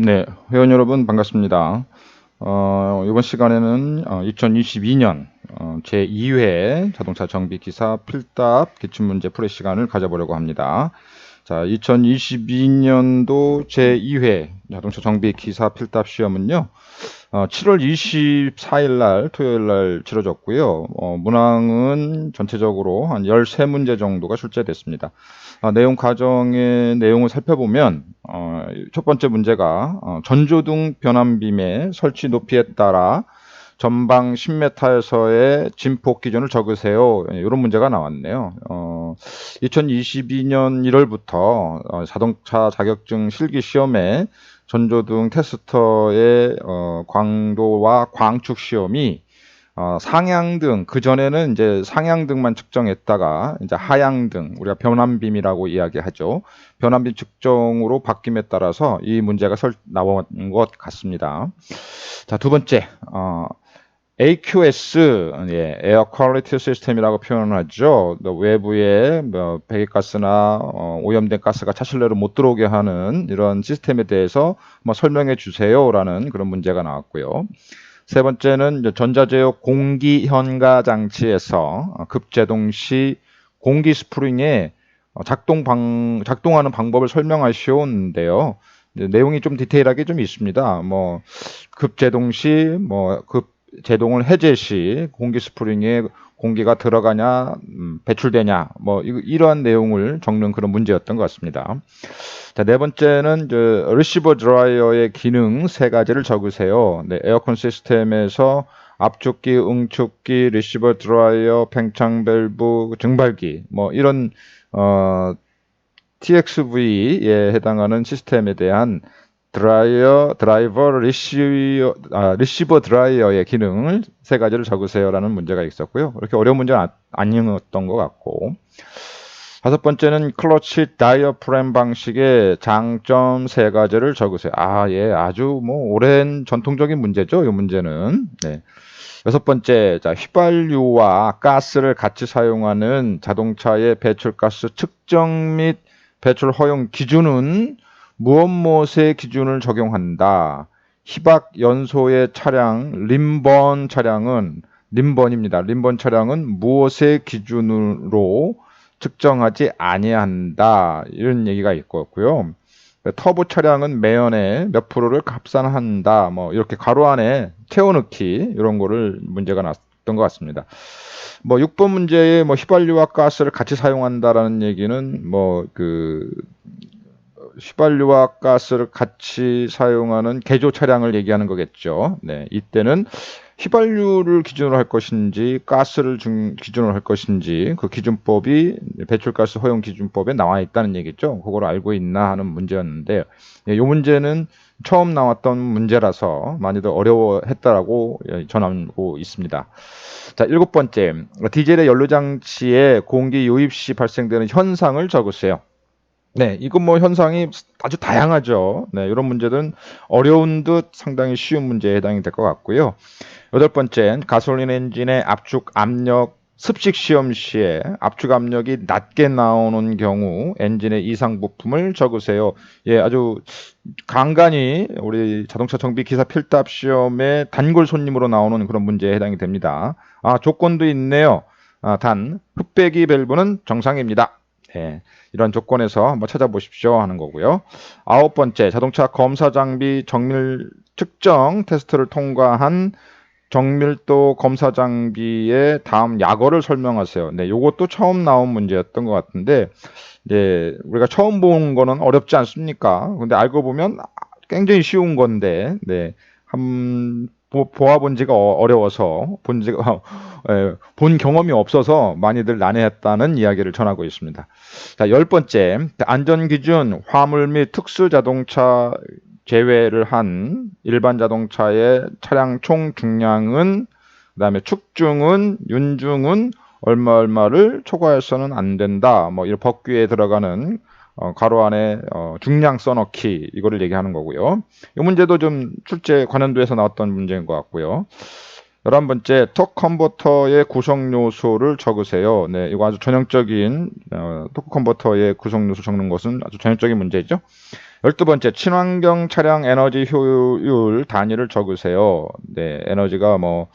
네, 회원 여러분 반갑습니다. 어, 이번 시간에는 어, 2022년 어, 제2회 자동차 정비 기사 필답 기출 문제 풀이 시간을 가져보려고 합니다. 자, 2022년도 제2회 자동차 정비 기사 필답 시험은요. 어, 7월 24일 날 토요일 날 치러졌고요. 어, 문항은 전체적으로 한 13문제 정도가 출제됐습니다. 아, 내용 과정의 내용을 살펴보면 어, 첫 번째 문제가 어, 전조등 변압빔의 설치 높이에 따라 전방 10m에서의 진폭 기준을 적으세요. 이런 문제가 나왔네요. 어, 2022년 1월부터 어, 자동차 자격증 실기 시험에 전조등 테스터의 어, 광도와 광축 시험이 어, 상향등 그 전에는 이제 상향등만 측정했다가 이제 하향등 우리가 변환빔이라고 이야기하죠. 변환빔 측정으로 바뀜에 따라서 이 문제가 설, 나온 것 같습니다. 자 두 번째 어, AQS 예, 에어 퀄리티 시스템이라고 표현하죠. 외부에 뭐 배기가스나 어, 오염된 가스가 차실내로 못 들어오게 하는 이런 시스템에 대해서 뭐 설명해 주세요라는 그런 문제가 나왔고요. 세 번째는 전자제어 공기 현가 장치에서 어, 급제동 시 공기 스프링의 어, 작동 방 작동하는 방법을 설명하시오는데요. 내용이 좀 디테일하게 좀 있습니다. 뭐 급제동 시 뭐 급 제동을 해제 시 공기 스프링에 공기가 들어가냐 음, 배출되냐 뭐 이 러한 내용을 적는 그런 문제였던 것 같습니다. 자, 네 번째는 저 리시버 드라이어의 기능 세 가지를 적으세요. 네, 에어컨 시스템에서 압축기, 응축기, 리시버 드라이어, 팽창 밸브, 증발기 뭐 이런 어 TXV에 해당하는 시스템에 대한 드라이어, 드라이버, 리시어, 아, 리시버 드라이어의 기능을 세 가지를 적으세요라는 문제가 있었고요. 그렇게 어려운 문제는 아니었던 것 같고. 다섯 번째는 클러치 다이어프램 방식의 장점 세 가지를 적으세요. 아, 예, 아주 뭐 오랜 전통적인 문제죠. 이 문제는. 네. 여섯 번째, 자, 휘발유와 가스를 같이 사용하는 자동차의 배출가스 측정 및 배출 허용 기준은 무엇 무엇의 기준을 적용한다. 희박 연소의 차량 림번 차량은 림번입니다. 림번 차량은 무엇의 기준으로 측정하지 아니한다. 이런 얘기가 있고요. 터보 차량은 매연에 몇 프로를 합산한다. 뭐 이렇게 가로 안에 채워넣기 이런 거를 문제가 났던 것 같습니다. 뭐 6번 문제에 뭐 휘발유와 가스를 같이 사용한다라는 얘기는 뭐그 휘발유와 가스를 같이 사용하는 개조 차량을 얘기하는 거겠죠. 네, 이때는 휘발유를 기준으로 할 것인지 가스를 중, 기준으로 할 것인지 그 기준법이 배출가스 허용 기준법에 나와 있다는 얘기죠. 그걸 알고 있나 하는 문제였는데 이 네, 문제는 처음 나왔던 문제라서 많이들 어려워했다라고 예, 전하고 있습니다. 자, 일곱 번째, 디젤의 연료 장치에 공기 유입 시 발생되는 현상을 적으세요. 네, 이건 뭐 현상이 아주 다양하죠. 네, 이런 문제들은 어려운 듯 상당히 쉬운 문제에 해당이 될 것 같고요. 여덟 번째, 가솔린 엔진의 압축 압력 습식 시험 시에 압축 압력이 낮게 나오는 경우 엔진의 이상 부품을 적으세요. 예, 아주 간간히 우리 자동차 정비 기사 필답 시험에 단골 손님으로 나오는 그런 문제에 해당이 됩니다. 아, 조건도 있네요. 아, 단 흡배기 밸브는 정상입니다. 네, 이런 조건에서 한번 찾아보십시오 하는 거고요. 아홉 번째, 자동차 검사 장비 정밀 측정 테스트를 통과한 정밀도 검사 장비의 다음 약어를 설명하세요. 네, 요것도 처음 나온 문제였던 것 같은데, 네, 우리가 처음 본 거는 어렵지 않습니까? 근데 알고 보면 굉장히 쉬운 건데, 네, 한 보아본 지가 어, 어려워서 본 지가 예, 본 경험이 없어서 많이들 난해했다는 이야기를 전하고 있습니다. 자, 열 번째 안전 기준 화물 및 특수 자동차 제외를 한 일반 자동차의 차량 총 중량은 그 다음에 축중은 윤중은 얼마 얼마를 초과해서는 안 된다. 뭐 이런 법규에 들어가는 어, 가로 안에 어, 중량 써넣기 이거를 얘기하는 거고요. 이 문제도 좀 출제 관련도에서 나왔던 문제인 것 같고요. 열한 번째, 톡 컨버터의 구성 요소를 적으세요. 네, 이거 아주 전형적인 어, 톡 컨버터의 구성 요소 적는 것은 아주 전형적인 문제죠. 열두 번째, 친환경 차량 에너지 효율 단위를 적으세요. 네, 에너지가 뭐,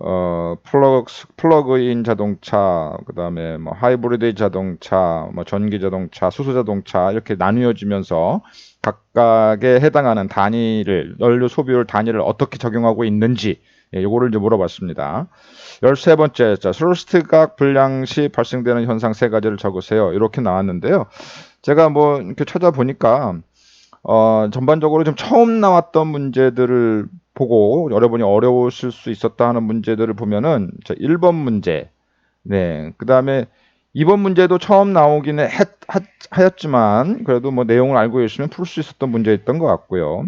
어, 플러그, 플러그인 자동차, 그 다음에 뭐, 하이브리드 자동차, 뭐, 전기 자동차, 수소 자동차, 이렇게 나뉘어지면서 각각에 해당하는 단위를, 연료 소비율 단위를 어떻게 적용하고 있는지, 예, 요거를 이제 물어봤습니다. 열세 번째, 자, 스로스트각 불량 시 발생되는 현상 세 가지를 적으세요. 이렇게 나왔는데요. 제가 뭐, 이렇게 찾아보니까, 어, 전반적으로 좀 처음 나왔던 문제들을 보고 여러분이 어려우실 수 있었다 하는 문제들을 보면은 자, 1번 문제. 네. 그다음에 2번 문제도 처음 나오기는 했, 하, 하였지만 그래도 뭐 내용을 알고 계시면 풀 수 있었던 문제였던 것 같고요.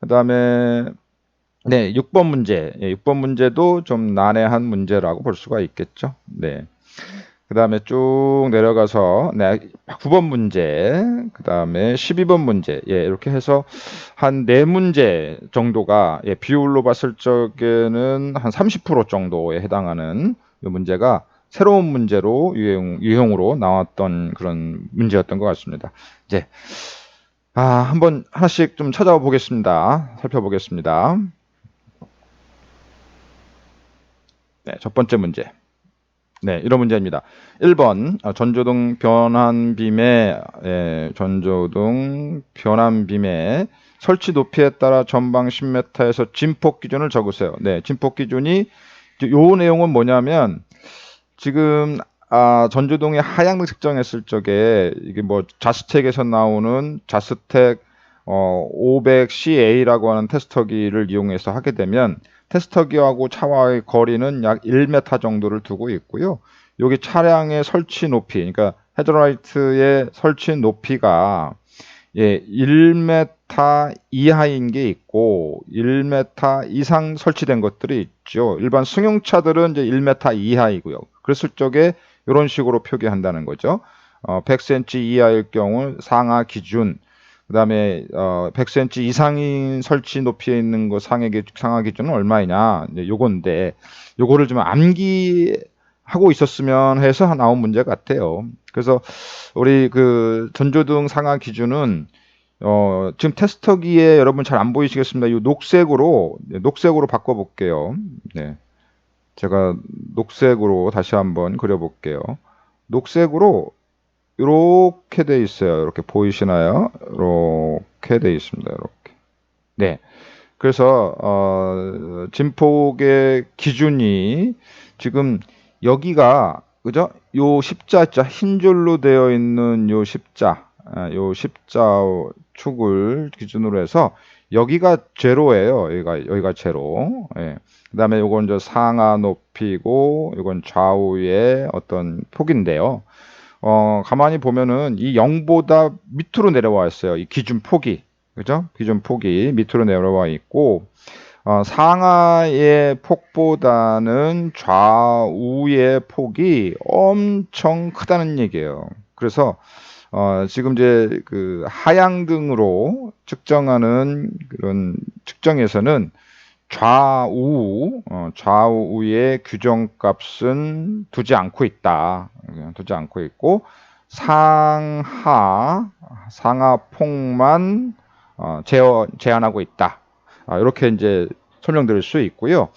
그다음에 네, 6번 문제. 예, 6번 문제도 좀 난해한 문제라고 볼 수가 있겠죠. 네. 그 다음에 쭉 내려가서 네, 9번 문제, 그 다음에 12번 문제, 예, 이렇게 해서 한네 문제 정도가 예, 비율로 봤을 적에는 한 30% 정도에 해당하는 이 문제가 새로운 문제로 유형, 유형으로 나왔던 그런 문제였던 것 같습니다. 이제 아, 한번 하나씩 좀 찾아보겠습니다. 살펴보겠습니다. 네, 첫 번째 문제. 네, 이런 문제입니다. 1번 아, 전조등 변환빔의 예, 전조등 변환빔의 설치 높이에 따라 전방 10m에서 진폭 기준을 적으세요. 네, 진폭 기준이 요 내용은 뭐냐면 지금 아, 전조등의 하향등 측정했을 적에 이게 뭐 자스텍에서 나오는 자스텍 어, 500CA라고 하는 테스터기를 이용해서 하게 되면 테스터기하고 차와의 거리는 약 1m 정도를 두고 있고요. 여기 차량의 설치 높이, 그러니까 헤드라이트의 설치 높이가 예, 1m 이하인 게 있고 1m 이상 설치된 것들이 있죠. 일반 승용차들은 이제 1m 이하이고요. 그랬을 적에 이런 식으로 표기한다는 거죠. 어, 100cm 이하일 경우 상하 기준 그 다음에 어, 100cm 이상인 설치 높이에 있는 거 기, 상하 기준은 얼마이냐 이제 요건데 요거를 좀 암기 하고 있었으면 해서 나온 문제 같아요. 그래서 우리 그 전조등 상하 기준은 어, 지금 테스터기에 여러분 잘 안 보이시겠습니다. 이 녹색으로 네, 녹색으로 바꿔 볼게요. 네. 제가 녹색으로 다시 한번 그려 볼게요. 녹색으로 이렇게 돼 있어요. 이렇게 보이시나요? 이렇게 돼 있습니다. 이렇게. 네. 그래서 어, 진폭의 기준이 지금 여기가 그죠? 요 십자자 흰 줄로 되어 있는 요 십자, 아, 요 십자 축을 기준으로 해서 여기가 제로예요. 여기가 여기가 제로. 예. 그다음에 요건 저 상하 높이고 요건 좌우의 어떤 폭인데요. 어, 가만히 보면은 이 0보다 밑으로 내려와 있어요. 이 기준 폭이. 그죠? 기준 폭이 밑으로 내려와 있고, 어, 상하의 폭보다는 좌우의 폭이 엄청 크다는 얘기예요. 그래서, 어, 지금 이제 그 하향등으로 측정하는 그런 측정에서는 좌우, 어, 좌우의 규정값은 두지 않고 있다. 두지 않고 있고, 상하, 상하 폭만 어, 제어, 제한하고 있다. 아, 이렇게 이제 설명드릴 수 있고요.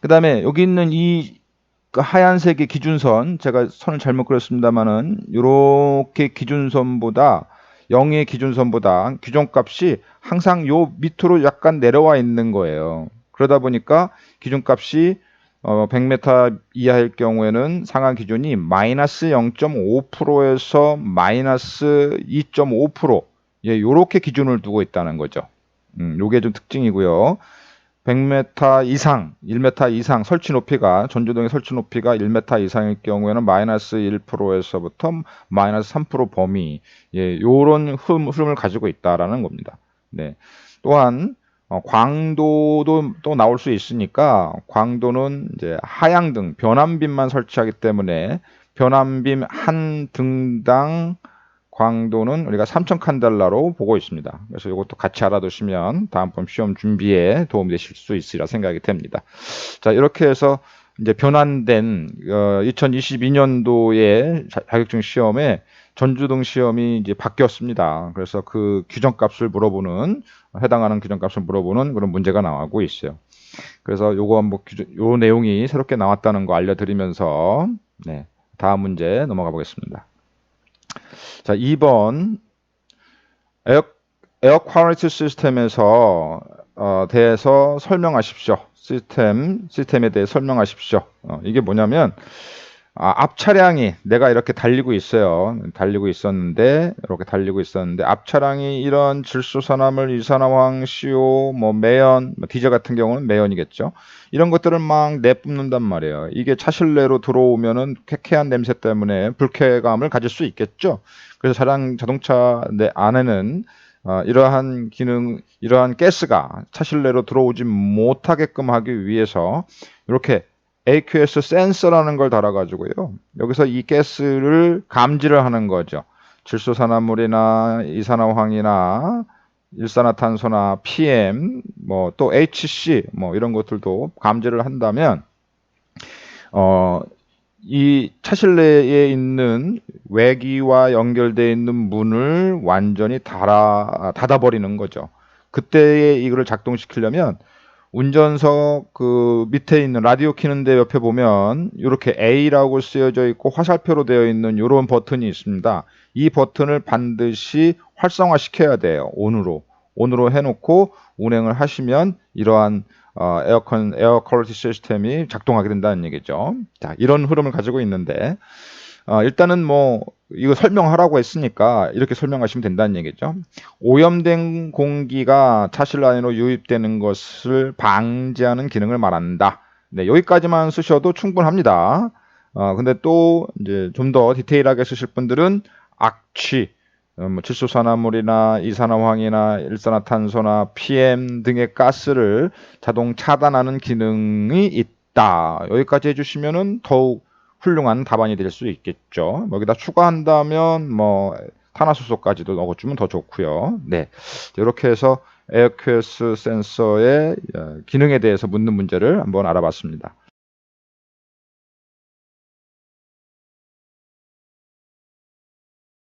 그 다음에 여기 있는 이그 하얀색의 기준선, 제가 선을 잘못 그렸습니다만은, 이렇게 기준선보다, 0의 기준선보다 규정값이 항상 요 밑으로 약간 내려와 있는 거예요. 그러다 보니까 기준값이 어, 100m 이하일 경우에는 상하 기준이 마이너스 0.5%에서 마이너스 2.5% 예, 요렇게 기준을 두고 있다는 거죠. 음, 요게 좀 특징이고요. 100m 이상, 1m 이상 설치 높이가 전조등의 설치 높이가 1m 이상일 경우에는 마이너스 1%에서부터 마이너스 3% 범위 예, 요런 흐름, 흐름을 가지고 있다라는 겁니다. 네. 또한 어, 광도도 또 나올 수 있으니까 광도는 이제 하향등 변환빔만 설치하기 때문에 변환빔 한 등당 광도는 우리가 3천 칸델라로 보고 있습니다. 그래서 이것도 같이 알아두시면 다음번 시험 준비에 도움이 되실 수 있으리라 생각이 됩니다. 자 이렇게 해서 이제 변환된 어, 2022년도에 자격증 시험에 전주등 시험이 이제 바뀌었습니다. 그래서 그 규정값을 물어보는 해당하는 규정값을 물어보는 그런 문제가 나오고 있어요. 그래서 요거 한번 규정, 요 내용이 새롭게 나왔다는 거 알려드리면서 네, 다음 문제 넘어가 보겠습니다. 자, 2번 에어 에어 퀄리티 시스템에서 어, 대해서 설명하십시오. 시스템 시스템에 대해 설명하십시오. 어, 이게 뭐냐면 아, 앞 차량이 내가 이렇게 달리고 있어요. 달리고 있었는데 이렇게 달리고 있었는데 앞 차량이 이런 질소산화물, 이산화황, CO, 뭐 매연, 뭐 디젤 같은 경우는 매연이겠죠. 이런 것들을 막 내뿜는단 말이에요. 이게 차 실내로 들어오면은 쾌쾌한 냄새 때문에 불쾌감을 가질 수 있겠죠. 그래서 차량 자동차 내 안에는 어, 이러한 기능, 이러한 가스가 차 실내로 들어오지 못하게끔 하기 위해서 이렇게 AQS 센서라는 걸 달아가지고요. 여기서 이 가스를 감지를 하는 거죠. 질소산화물이나 이산화황이나 일산화탄소나 PM, 뭐 또 HC, 뭐 이런 것들도 감지를 한다면, 어, 이 차실내에 있는 외기와 연결되어 있는 문을 완전히 닫아, 닫아버리는 거죠. 그때에 이거를 작동시키려면 운전석 그 밑에 있는 라디오 키는데 옆에 보면 이렇게 A라고 쓰여져 있고 화살표로 되어 있는 이런 버튼이 있습니다. 이 버튼을 반드시 활성화 시켜야 돼요. 온으로. 온으로 해놓고 운행을 하시면 이러한 어, 에어컨 에어 퀄리티 시스템이 작동하게 된다는 얘기죠. 자, 이런 흐름을 가지고 있는데 어, 일단은 뭐 이거 설명하라고 했으니까 이렇게 설명하시면 된다는 얘기죠. 오염된 공기가 차실 안으로 유입되는 것을 방지하는 기능을 말한다. 네, 여기까지만 쓰셔도 충분합니다. 어, 근데 또 이제 좀 더 디테일하게 쓰실 분들은 악취, 어, 뭐 질소산화물이나 이산화황이나 일산화탄소나 PM 등의 가스를 자동 차단하는 기능이 있다. 여기까지 해주시면은 더욱 훌륭한 답안이 될 수 있겠죠. 여기다 추가한다면 뭐 탄화수소까지도 넣어주면 더 좋고요. 네, 이렇게 해서 에어큐스 센서의 어, 기능에 대해서 묻는 문제를 한번 알아봤습니다.